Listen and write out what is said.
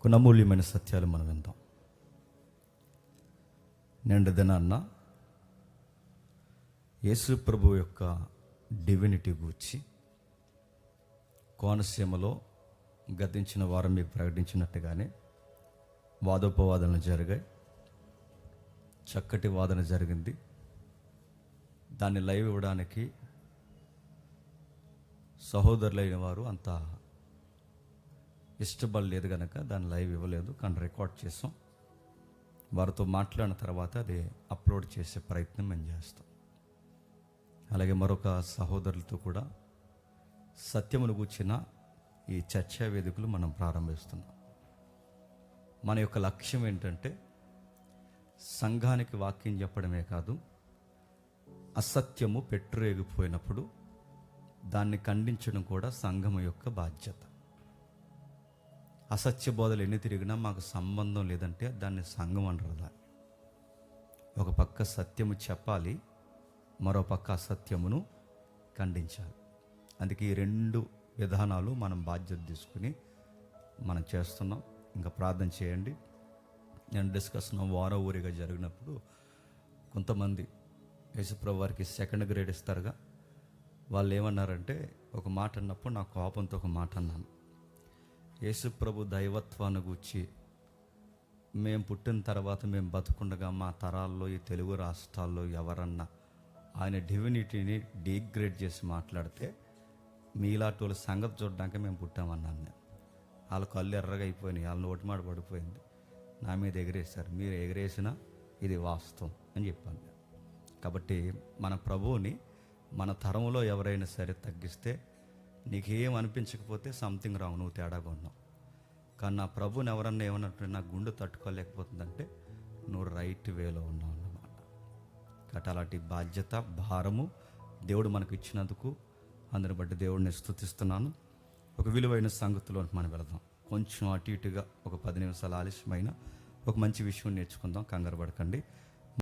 కొన్ని అమూల్యమైన సత్యాలు మనం విందాం. నిండు దినాన్న యేసు ప్రభు యొక్క డివినిటీ గూర్చి కోనసీమలో గతించిన వారం మీకు ప్రకటించినట్టుగానే వాదోపవాదనలు జరిగాయి. చక్కటి వాదన జరిగింది. దాన్ని లైవ్ ఇవ్వడానికి సహోదరులైన వారు అంత ఇష్టపడలేదు కనుక దాన్ని లైవ్ ఇవ్వలేదు. కానీ రికార్డ్ చేసాం. వారితో మాట్లాడిన తర్వాత అది అప్లోడ్ చేసే ప్రయత్నం మేము చేస్తాం. అలాగే మరొక సహోదరులతో కూడా సత్యమును కూర్చిన ఈ చర్చా వేదికలు మనం ప్రారంభిస్తున్నాం. మన యొక్క లక్ష్యం ఏంటంటే సంఘానికి వాక్యం చెప్పడమే కాదు అసత్యము పెట్టురేగిపోయినప్పుడు దాన్ని ఖండించడం కూడా సంఘం యొక్క బాధ్యత. అసత్య బోధలు ఎన్ని తిరిగినా మాకు సంబంధం లేదంటే దాన్ని సంఘం అనరదా. ఒక పక్క సత్యము చెప్పాలి మరో పక్క అసత్యమును ఖండించాలి. అందుకే ఈ రెండు విధానాలు మనం బాధ్యత తీసుకుని మనం చేస్తున్నాం. ఇంకా ప్రార్థన చేయండి. నేను డిస్కషన్ వార ఊరిగా జరిగినప్పుడు కొంతమంది యేసుప్రభు వారికి సెకండ్ గ్రేడ్ ఇస్తారుగా. వాళ్ళు ఏమన్నారంటే ఒక మాట అన్నప్పుడు నా కోపంతో ఒక మాట అన్నాను. యేసుప్రభు దైవత్వాన్ని గూర్చి మేము పుట్టిన తర్వాత మేము బతుకుండగా మా తరాల్లో ఈ తెలుగు రాష్ట్రాల్లో ఎవరన్నా ఆయన డివినిటీని డీగ్రేడ్ చేసి మాట్లాడితే మీలాంటి వాళ్ళ సంగతి చూడడానికి మేము పుట్టామన్నాను నేను. వాళ్ళ కళ్ళు ఎర్రగా అయిపోయినాయి వాళ్ళ నోటి మాట పడిపోయింది. నా మీద ఎగిరేశారు. మీరు ఎగిరేసినా ఇది వాస్తవం అని చెప్పాను కాబట్టి మన ప్రభువుని మన తరంలో ఎవరైనా సరే తగ్గిస్తే నీకేం అనిపించకపోతే సంథింగ్ రాంగ్ నువ్వు తేడాగా ఉన్నావు. కానీ నా ప్రభుని ఎవరన్నా ఏమన్నట్టు నా గుండె తట్టుకోలేకపోతుందంటే నువ్వు రైట్ వేలో ఉన్నావు అన్నమాట. కాబట్టి అలాంటి బాధ్యత భారము దేవుడు మనకు ఇచ్చినందుకు అందరిని బట్టి దేవుడిని స్థుతిస్తున్నాను ఒక విలువైన సంగతిలో మనం వెళదాం. కొంచెం అటు ఇటుగా ఒక పది నిమిషాలు ఆలస్యమైన ఒక మంచి విషయం నేర్చుకుందాం. కంగారు పడకండి.